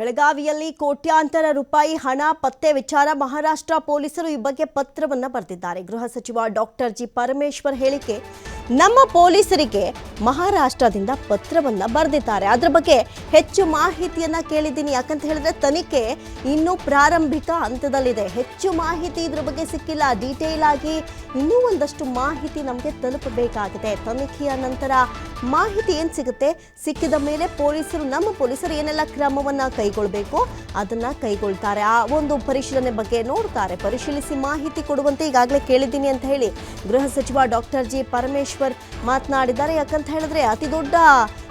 ಬೆಳಗಾವಿಯಲ್ಲಿ ಕೋಟ್ಯಾಂತರ ರೂಪಾಯಿ ಹಣ, ಪತ್ತೆ ವಿಚಾರ, ಮಹಾರಾಷ್ಟ್ರ ಪೊಲೀಸರು ಈ ಬಗ್ಗೆ ಪತ್ರವನ್ನು ಬರೆದಿದ್ದಾರೆ. ಗೃಹ ಸಚಿವ ಡಾಕ್ಟರ್ ಜಿ ಪರಮೇಶ್ವರ್ ಹೇಳಿಕೆ ನಮ್ಮ ಪೊಲೀಸರಿಗೆ ಮಹಾರಾಷ್ಟ್ರದಿಂದ ಪತ್ರವನ್ನ ಬರೆದಿದ್ದಾರೆ. ಅದ್ರ ಬಗ್ಗೆ ಹೆಚ್ಚು ಮಾಹಿತಿಯನ್ನ ಕೇಳಿದ್ದೀನಿ. ಯಾಕಂತ ಹೇಳಿದ್ರೆ ತನಿಖೆ ಇನ್ನೂ ಪ್ರಾರಂಭಿಕ ಹಂತದಲ್ಲಿದೆ. ಹೆಚ್ಚು ಮಾಹಿತಿ ಇದ್ರ ಬಗ್ಗೆ ಸಿಕ್ಕಿಲ್ಲ. ಡೀಟೇಲ್ ಆಗಿ ಇನ್ನೂ ಒಂದಷ್ಟು ಮಾಹಿತಿ ನಮಗೆ ತಲುಪಬೇಕಾಗಿದೆ. ತನಿಖೆಯ ನಂತರ ಮಾಹಿತಿ ಏನು ಸಿಗುತ್ತೆ? ಸಿಕ್ಕಿದ ಮೇಲೆ ಪೊಲೀಸರು, ನಮ್ಮ ಪೊಲೀಸರು ಏನೆಲ್ಲ ಕ್ರಮವನ್ನ ಕೈಗೊಳ್ಳಬೇಕು ಅದನ್ನ ಕೈಗೊಳ್ತಾರೆ. ಆ ಒಂದು ಪರಿಶೀಲನೆ ಬಗ್ಗೆ ನೋಡ್ತಾರೆ. ಪರಿಶೀಲಿಸಿ ಮಾಹಿತಿ ಕೊಡುವಂತೆ ಈಗಾಗಲೇ ಕೇಳಿದ್ದೀನಿ ಅಂತ ಹೇಳಿ ಗೃಹ ಸಚಿವ ಡಾಕ್ಟರ್ ಜಿ ಪರಮೇಶ್ವರ್ ಮಾತನಾಡಿದ್ದಾರೆ. ಯಾಕಂತ ಹೇಳಿದ್ರೆ ಅತಿ ದೊಡ್ಡ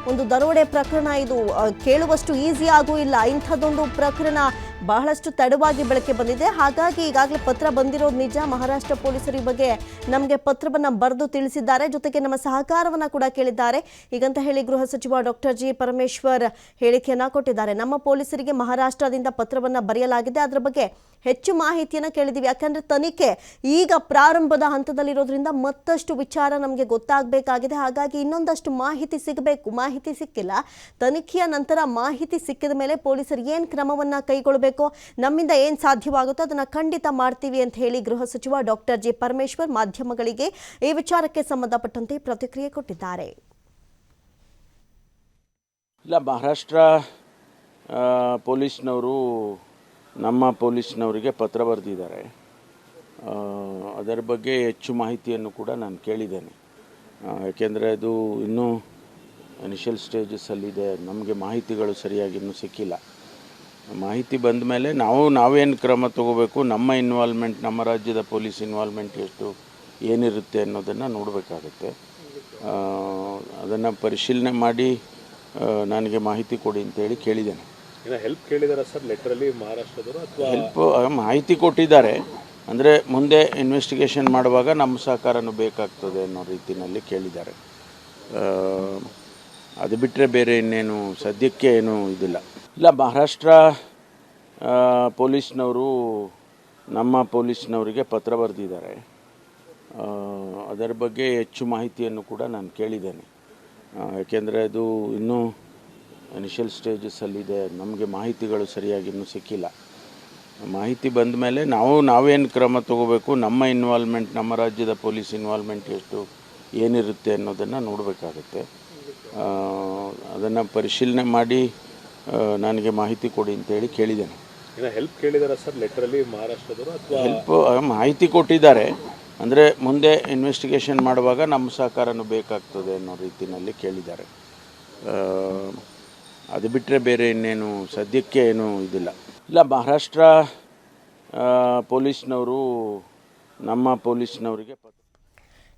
ಒಂದು ದರೋಡೆ ಪ್ರಕರಣ ಇದು. ಕೇಳುವಷ್ಟು ಈಸಿ ಆಗೂ ಇಲ್ಲ. ಇಂಥದ್ದೊಂದು ಪ್ರಕರಣ ಬಹಳಷ್ಟು ತಡವಾಗಿ ಬೆಳಕೆ ಬಂದಿದೆ. ಹಾಗಾಗಿ ಈಗಾಗಲೇ ಪತ್ರ ಬಂದಿರೋದು ನಿಜ. ಮಹಾರಾಷ್ಟ್ರ ಪೊಲೀಸರು ಈ ಬಗ್ಗೆ ನಮಗೆ ಪತ್ರವನ್ನ ಬರೆದು ತಿಳಿಸಿದ್ದಾರೆ. ಜೊತೆಗೆ ನಮ್ಮ ಸಹಕಾರವನ್ನ ಕೂಡ ಕೇಳಿದ್ದಾರೆ. ಈಗಂತ ಹೇಳಿ ಗೃಹ ಸಚಿವ ಡಾಕ್ಟರ್ ಜಿ ಪರಮೇಶ್ವರ್ ಹೇಳಿಕೆಯನ್ನ ಕೊಟ್ಟಿದ್ದಾರೆ. ನಮ್ಮ ಪೊಲೀಸರಿಗೆ ಮಹಾರಾಷ್ಟ್ರದಿಂದ ಪತ್ರವನ್ನ ಬರೆಯಲಾಗಿದೆ. ಅದರ ಬಗ್ಗೆ ಹೆಚ್ಚು ಮಾಹಿತಿಯನ್ನ ಕೇಳಿದ್ದೀವಿ ಯಾಕಂದ್ರೆ ತನಿಖೆ ಈಗ ಪ್ರಾರಂಭದ ಹಂತದಲ್ಲಿರೋದ್ರಿಂದ ಮತ್ತಷ್ಟು ವಿಚಾರ ನಮಗೆ ಗೊತ್ತಾಗಬೇಕಾಗಿದೆ. ಹಾಗಾಗಿ ಇನ್ನೊಂದಷ್ಟು ಮಾಹಿತಿ ಸಿಗಬೇಕು. ಮಾಹಿತಿ ಸಿಕ್ಕಿಲ್ಲ. ತನಿಖೆಯ ನಂತರ ಮಾಹಿತಿ ಸಿಕ್ಕಿದ ಮೇಲೆ ಪೊಲೀಸರು ಏನು ಕ್ರಮವನ್ನ ಕೈಗೊಳ್ಳಬೇಕು ನಮ್ಮಿಂದ ಏನು ಸಾಧ್ಯವಾಗುತ್ತೋ ಅದನ್ನ ಖಂಡಿತ ಮಾಡ್ತೀವಿ ಅಂತ ಹೇಳಿ ಗೃಹ ಸಚಿವ ಡಾಕ್ಟರ್ ಜಿ ಪರಮೇಶ್ವರ್ ಮಾಧ್ಯಮಗಳಿಗೆ ಈ ವಿಚಾರಕ್ಕೆ ಸಂಬಂಧಪಟ್ಟಂತೆ ಪ್ರತಿಕ್ರಿಯೆ ಕೊಟ್ಟಿದ್ದಾರೆ. ಇಲ್ಲ, ಮಹಾರಾಷ್ಟ್ರ ಪೊಲೀಸ್ನವರು ನಮ್ಮ ಪೊಲೀಸ್ನವರಿಗೆ ಪತ್ರ ಬರೆದಿದ್ದಾರೆ. ಅದರ ಬಗ್ಗೆ ಹೆಚ್ಚು ಮಾಹಿತಿಯನ್ನು ಕೂಡ ನಾನು ಕೇಳಿದ್ದೇನೆ. ಯಾಕೆಂದರೆ ಅದು ಇನ್ನೂ ಇನಿಷಿಯಲ್ ಸ್ಟೇಜಸ್ಸಲ್ಲಿದೆ ನಮಗೆ ಮಾಹಿತಿಗಳು ಸರಿಯಾಗಿ ಇನ್ನೂ ಸಿಕ್ಕಿಲ್ಲ. ಮಾಹಿತಿ ಬಂದ ಮೇಲೆ ನಾವು ನಾವೇನು ಕ್ರಮ ತಗೋಬೇಕು ನಮ್ಮ ಇನ್ವಾಲ್ವ್ಮೆಂಟ್ ನಮ್ಮ ರಾಜ್ಯದ ಪೊಲೀಸ್ ಇನ್ವಾಲ್ವ್ಮೆಂಟ್ ಎಷ್ಟು ಏನಿರುತ್ತೆ ಅನ್ನೋದನ್ನು ನೋಡಬೇಕಾಗುತ್ತೆ. ಅದನ್ನು ಪರಿಶೀಲನೆ ಮಾಡಿ ನನಗೆ ಮಾಹಿತಿ ಕೊಡಿ ಅಂತೇಳಿ ಕೇಳಿದ್ದೇನೆ. ಹೆಲ್ಪ್ ಕೇಳಿದಾರ ಸರ್ ಲೆಟ್ರಲ್ಲಿ ಮಹಾರಾಷ್ಟ್ರದವರು ಅಥವಾ ಹೆಲ್ಪ್ ಮಾಹಿತಿ ಕೊಟ್ಟಿದ್ದಾರೆ. ಅಂದರೆ ಮುಂದೆ ಇನ್ವೆಸ್ಟಿಗೇಷನ್ ಮಾಡುವಾಗ ನಮ್ಮ ಸಹಕಾರನೂ ಬೇಕಾಗ್ತದೆ ಅನ್ನೋ ರೀತಿಯಲ್ಲಿ ಕೇಳಿದ್ದಾರೆ. ಅದು ಬಿಟ್ಟರೆ ಬೇರೆ ಇನ್ನೇನು ಸದ್ಯಕ್ಕೆ ಏನೂ ಇದಿಲ್ಲ. ಇಲ್ಲ, ಮಹಾರಾಷ್ಟ್ರ ಪೊಲೀಸ್ನವರು, ನಮ್ಮ ಪೊಲೀಸ್ನವರಿಗೆ ಪತ್ರ ಬರೆದಿದ್ದಾರೆ. ಅದರ ಬಗ್ಗೆ ಹೆಚ್ಚು ಮಾಹಿತಿಯನ್ನು ಕೂಡ ನಾನು ಕೇಳಿದ್ದೇನೆ. ಯಾಕೆಂದರೆ ಅದು ಇನ್ನೂ ಇನಿಷಿಯಲ್ ಸ್ಟೇಜಸ್ಸಲ್ಲಿದೆ ನಮಗೆ ಮಾಹಿತಿಗಳು ಸರಿಯಾಗಿ ಇನ್ನೂ ಸಿಕ್ಕಿಲ್ಲ. ಮಾಹಿತಿ ಬಂದ ಮೇಲೆ ನಾವು, ನಾವೇನು ಕ್ರಮ ತಗೋಬೇಕು, ನಮ್ಮ ಇನ್ವಾಲ್ವ್ಮೆಂಟ್ ನಮ್ಮ ರಾಜ್ಯದ ಪೊಲೀಸ್ ಇನ್ವಾಲ್ವ್ಮೆಂಟ್ ಎಷ್ಟು, ಏನಿರುತ್ತೆ ಅನ್ನೋದನ್ನು ನೋಡಬೇಕಾಗುತ್ತೆ. ಅದನ್ನು ಪರಿಶೀಲನೆ ಮಾಡಿ ನನಗೆ ಮಾಹಿತಿ ಕೊಡಿ ಅಂತೇಳಿ ಕೇಳಿದ್ದೇನೆ. ಹೆಲ್ಪ್ ಕೇಳಿದಾರ ಸರ್ ಲೆಟ್ರಲ್ಲಿ ಮಹಾರಾಷ್ಟ್ರದವರು ಅಥವಾ ಹೆಲ್ಪ್ ಮಾಹಿತಿ ಕೊಟ್ಟಿದ್ದಾರೆ. ಅಂದರೆ ಮುಂದೆ ಇನ್ವೆಸ್ಟಿಗೇಷನ್ ಮಾಡುವಾಗ ನಮ್ಮ ಸಹಕಾರನೂ ಬೇಕಾಗ್ತದೆ ಅನ್ನೋ ರೀತಿಯಲ್ಲಿ ಕೇಳಿದ್ದಾರೆ. ಅದು ಬಿಟ್ಟರೆ ಬೇರೆ ಇನ್ನೇನು ಸದ್ಯಕ್ಕೆ ಏನೂ ಇದಿಲ್ಲ. ಇಲ್ಲ ಮಹಾರಾಷ್ಟ್ರ ಪೊಲೀಸ್ನವರು ನಮ್ಮ ಪೊಲೀಸ್ನವರಿಗೆ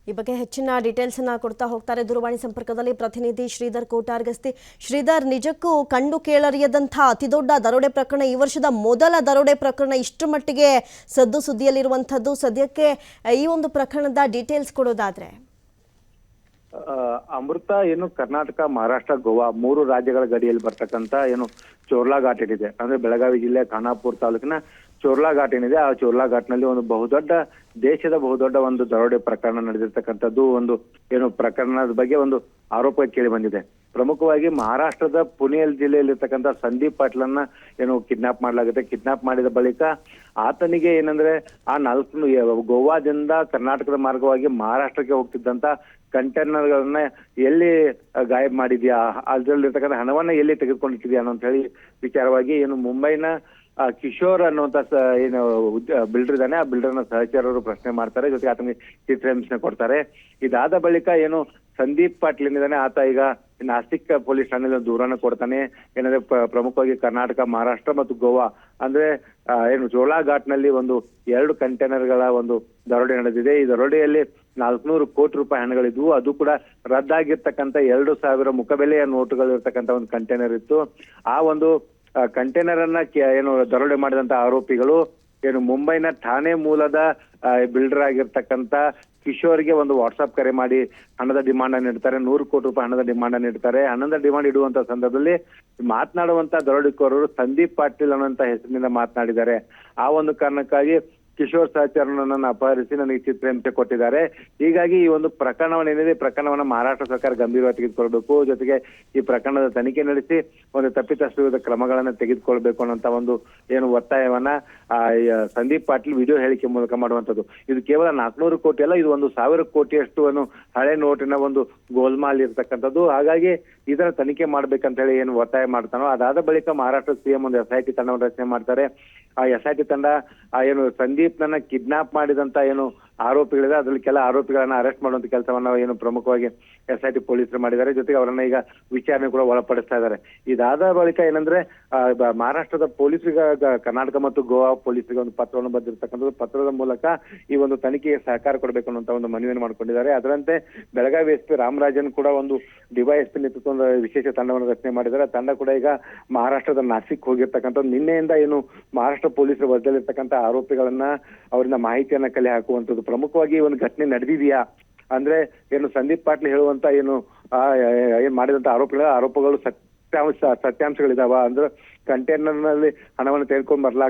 ಈ ಬಗ್ಗೆ ಹೆಚ್ಚಿನ ಡೀಟೇಲ್ಸ್ ಅನ್ನ ಕೊಡ್ತಾ ಹೋಗ್ತಾರೆ ದೂರವಾಣಿ ಸಂಪರ್ಕದಲ್ಲಿ ಪ್ರತಿನಿಧಿ ಶ್ರೀಧರ್ ಕೋಟಾರ್ಗಸ್ತಿ. ಶ್ರೀಧರ್, ನಿಜಕ್ಕೂ ಕಂಡು ಕೇಳರಿಯದಂತಹ ಅತಿದೊಡ್ಡ ದರೋಡೆ ಪ್ರಕರಣ, ಈ ವರ್ಷದ ಮೊದಲ ದರೋಡೆ ಪ್ರಕರಣ ಇಷ್ಟು ಮಟ್ಟಿಗೆ ಸದ್ದು ಸುದ್ದಿಯಲ್ಲಿರುವಂಥದ್ದು. ಸದ್ಯಕ್ಕೆ ಈ ಒಂದು ಪ್ರಕರಣದ ಡೀಟೇಲ್ಸ್ ಕೊಡೋದಾದ್ರೆ. ಅಮೃತ ಏನು ಕರ್ನಾಟಕ, ಮಹಾರಾಷ್ಟ್ರ, ಗೋವಾ ಮೂರು ರಾಜ್ಯಗಳ ಗಡಿಯಲ್ಲಿ ಬರ್ತಕ್ಕಂತ ಏನು ಚೋರ್ಲಾ ಘಾಟ್ ಏನಿದೆ ಅಂದ್ರೆ ಬೆಳಗಾವಿ ಜಿಲ್ಲೆ ಖಾನಾಪುರ ತಾಲೂಕಿನ ಚೋರ್ಲಾ ಘಾಟ್ ಏನಿದೆ ಆ ಚೋರ್ಲಾ ಘಾಟ್ನಲ್ಲಿ ಒಂದು ಬಹುದೊಡ್ಡ ದೇಶದ ಬಹುದೊಡ್ಡ ಒಂದು ದರೋಡೆ ಪ್ರಕರಣ ನಡೆದಿರ್ತಕ್ಕಂಥದ್ದು ಒಂದು ಏನು ಪ್ರಕರಣದ ಬಗ್ಗೆ ಒಂದು ಆರೋಪ ಕೇಳಿ ಬಂದಿದೆ. ಪ್ರಮುಖವಾಗಿ ಮಹಾರಾಷ್ಟ್ರದ ಪುಣೆಯಲ್ಲಿ ಜಿಲ್ಲೆಯಲ್ಲಿರ್ತಕ್ಕಂಥ ಸಂದೀಪ್ ಪಾಟ್ಲನ್ನ ಏನು ಕಿಡ್ನಾಪ್ ಮಾಡಲಾಗುತ್ತೆ. ಕಿಡ್ನಾಪ್ ಮಾಡಿದ ಬಳಿಕ ಆತನಿಗೆ ಏನಂದ್ರೆ ಆ ನಾಲ್ಕು, ಗೋವಾದಿಂದ ಕರ್ನಾಟಕದ ಮಾರ್ಗವಾಗಿ ಮಹಾರಾಷ್ಟ್ರಕ್ಕೆ ಹೋಗ್ತಿದ್ದಂತ ಕಂಟೈನರ್ಗಳನ್ನ ಎಲ್ಲಿ ಗಾಯಬ್ ಮಾಡಿದ್ಯಾ? ಅದ್ರಲ್ಲಿರ್ತಕ್ಕಂಥ ಹಣವನ್ನ ಎಲ್ಲಿ ತೆಗೆದುಕೊಂಡಿದ್ಯಾ ಅನ್ನೋ ಹೇಳಿ ವಿಚಾರವಾಗಿ ಏನು ಮುಂಬೈನ ಆ, ಕಿಶೋರ್ ಅನ್ನುವಂತ ಏನು ಬಿಲ್ಡರ್ ಇದ್ದಾನೆ. ಆ ಬಿಲ್ಡರ್ನ ಸಹಚರರು ಪ್ರಶ್ನೆ ಮಾಡ್ತಾರೆ. ಜೊತೆಗೆ ಆತನಿಗೆ ಚಿತ್ರಹಿಂಸೆ ಕೊಡ್ತಾರೆ. ಇದಾದ ಬಳಿಕ ಏನು ಸಂದೀಪ್ ಪಾಟೀಲ್ ಏನಿದ್ದಾನೆ ಆತ ಈಗ ನಾಸಿಕ್ ಪೊಲೀಸ್ ಠಾಣೆಯಲ್ಲಿ ದೂರನ ಕೊಡ್ತಾನೆ. ಏನಂದ್ರೆ ಪ್ರಮುಖವಾಗಿ ಕರ್ನಾಟಕ ಮಹಾರಾಷ್ಟ್ರ ಮತ್ತು ಗೋವಾ. ಅಂದ್ರೆ ಏನು ಜೋಳಾ ಘಾಟ್ನಲ್ಲಿ ಒಂದು ಎರಡು ಕಂಟೈನರ್ಗಳ ಒಂದು ದರೋಡೆ ನಡೆದಿದೆ. ಈ ದರೋಡೆಯಲ್ಲಿ ನಾಲ್ಕುನೂರು ಕೋಟಿ ರೂಪಾಯಿ ಹಣಗಳಿದ್ವು. ಅದು ಕೂಡ ರದ್ದಾಗಿರ್ತಕ್ಕಂಥ ಎರಡು ಸಾವಿರ ಮುಖಬೆಲೆಯ ನೋಟುಗಳು ಇರ್ತಕ್ಕಂಥ ಒಂದು ಕಂಟೈನರ್ ಇತ್ತು. ಆ ಒಂದು ಕಂಟೈನರ್ ಅನ್ನ ಏನು ದರೋಡೆ ಮಾಡಿದಂತ ಆರೋಪಿಗಳು ಏನು ಮುಂಬೈನ ಠಾಣೆ ಮೂಲದ ಬಿಲ್ಡರ್ ಆಗಿರ್ತಕ್ಕಂಥ ಕಿಶೋರ್ಗೆ ಒಂದು ವಾಟ್ಸ್ಆಪ್ ಕರೆ ಮಾಡಿ ಹಣದ ಡಿಮಾಂಡ್ ಅನ್ನು ಇಡ್ತಾರೆ. ನೂರು ಕೋಟಿ ರೂಪಾಯಿ ಹಣದ ಡಿಮಾಂಡ್ ಅನ್ನು ಇಡ್ತಾರೆ. ಹಣದ ಡಿಮಾಂಡ್ ಇಡುವಂತ ಸಂದರ್ಭದಲ್ಲಿ ಮಾತನಾಡುವಂತ ದರೋಡೆಕೋರರು ಸಂದೀಪ್ ಪಾಟೀಲ್ ಅನ್ನುವಂತ ಹೆಸರಿನಿಂದ ಮಾತನಾಡಿದ್ದಾರೆ. ಆ ಒಂದು ಕಾರಣಕ್ಕಾಗಿ ಕಿಶೋರ್ ಸಹಚರನನ್ನು ಅಪಹರಿಸಿ ನನಗೆ ಚಿತ್ರಹಿಂಸೆ ಕೊಟ್ಟಿದ್ದಾರೆ. ಹೀಗಾಗಿ ಈ ಒಂದು ಪ್ರಕರಣವನ್ನು ಏನಿದೆ ಪ್ರಕರಣವನ್ನು ಮಹಾರಾಷ್ಟ್ರ ಸರ್ಕಾರ ಗಂಭೀರವಾಗಿ ತೆಗೆದುಕೊಳ್ಬೇಕು ಜೊತೆಗೆ ಈ ಪ್ರಕರಣದ ತನಿಖೆ ನಡೆಸಿ ಒಂದು ತಪ್ಪಿತಸ್ಥ ವಿರುದ್ಧ ಕ್ರಮಗಳನ್ನ ತೆಗೆದುಕೊಳ್ಬೇಕು ಅನ್ನೋಂತ ಒಂದು ಏನು ಒತ್ತಾಯವನ್ನ ಸಂದೀಪ್ ಪಾಟೀಲ್ ವಿಡಿಯೋ ಹೇಳಿಕೆ ಮೂಲಕ ಮಾಡುವಂತದ್ದು ಇದು ಕೇವಲ ನಾಲ್ಕುನೂರು ಕೋಟಿ ಅಲ್ಲ, ಇದು ಒಂದು ಸಾವಿರ ಕೋಟಿಯಷ್ಟು ಅನ್ನು ಹಳೆ ನೋಟಿನ ಒಂದು ಗೋಲ್ಮಾಲ್ ಇರ್ತಕ್ಕಂಥದ್ದು. ಹಾಗಾಗಿ ಇದರ ತನಿಖೆ ಮಾಡ್ಬೇಕಂತ ಹೇಳಿ ಏನು ಒತ್ತಾಯ ಮಾಡ್ತಾನೋ, ಅದಾದ ಬಳಿಕ ಮಹಾರಾಷ್ಟ್ರ ಸಿಎಂ ಒಂದು ಎಸ್ ಐ ಟಿ ತಂಡವನ್ನು ರಚನೆ ಮಾಡ್ತಾರೆ. ಆ ಎಸ್ ಐ ಟಿ ತಂಡ, ಆ ಏನು ಸಂದೀಪ್ನನ್ನ ಕಿಡ್ನಾಪ್ ಮಾಡಿದಂತ ಏನು ಆರೋಪಿಗಳಿದೆ ಅದ್ರಲ್ಲಿ ಕೆಲ ಆರೋಪಿಗಳನ್ನ ಅರೆಸ್ಟ್ ಮಾಡುವಂತ ಕೆಲಸವನ್ನ ಏನು ಪ್ರಮುಖವಾಗಿ ಎಸ್ ಐ ಟಿ ಪೊಲೀಸರು ಮಾಡಿದ್ದಾರೆ. ಜೊತೆಗೆ ಅವರನ್ನ ಈಗ ವಿಚಾರಣೆ ಕೂಡ ಒಳಪಡಿಸ್ತಾ ಇದ್ದಾರೆ. ಇದಾದ ಬಳಿಕ ಏನಂದ್ರೆ ಮಹಾರಾಷ್ಟ್ರದ ಪೊಲೀಸರಿಗೆ ಕರ್ನಾಟಕ ಮತ್ತು ಗೋವಾ ಪೊಲೀಸರಿಗೆ ಒಂದು ಪತ್ರವನ್ನು ಬರೆದಿರ್ತಕ್ಕಂಥದ್ದು ಪತ್ರದ ಮೂಲಕ ಈ ಒಂದು ತನಿಖೆಗೆ ಸಹಕಾರ ಕೊಡಬೇಕು ಅನ್ನುವಂತ ಒಂದು ಮನವಿಯನ್ನು ಮಾಡಿಕೊಂಡಿದ್ದಾರೆ. ಅದರಂತೆ ಬೆಳಗಾವಿ ಎಸ್ ಪಿ ರಾಮರಾಜನ್ ಕೂಡ ಒಂದು ಡಿವೈ ಡಿವೈಎಸ್ಪಿ ನೇತೃತ್ವದ ವಿಶೇಷ ತಂಡವನ್ನು ರಚನೆ ಮಾಡಿದ್ದಾರೆ. ತಂಡ ಕೂಡ ಈಗ ಮಹಾರಾಷ್ಟ್ರದ ನಾಸಿಕ್ ಹೋಗಿರ್ತಕ್ಕಂಥದ್ದು. ನಿನ್ನೆಯಿಂದ ಏನು ಮಹಾರಾಷ್ಟ್ರ ಪೊಲೀಸರ ವರದಲ್ಲಿರ್ತಕ್ಕಂಥ ಆರೋಪಿಗಳನ್ನ, ಅವರಿಂದ ಮಾಹಿತಿಯನ್ನ ಕಲೆ ಹಾಕುವಂಥದ್ದು ಪ್ರಮುಖವಾಗಿ ಒಂದು ಘಟನೆ ನಡೆದಿದೆಯಾ? ಅಂದ್ರೆ ಏನು ಸಂದೀಪ್ ಪಾಟೀಲ್ ಹೇಳುವಂತ ಏನು ಏನ್ ಮಾಡಿದಂತ ಆರೋಪಗಳ, ಆರೋಪಗಳು ಸತ್ಯಾಂಶ, ಸತ್ಯಾಂಶಗಳಿದಾವ ಅಂದ್ರೆ ಕಂಟೈನರ್ನಲ್ಲಿ ಹಣವನ್ನು ತೆಗೆದುಕೊಂಡು ಬರ್ಲಾಗ್ತದೆ.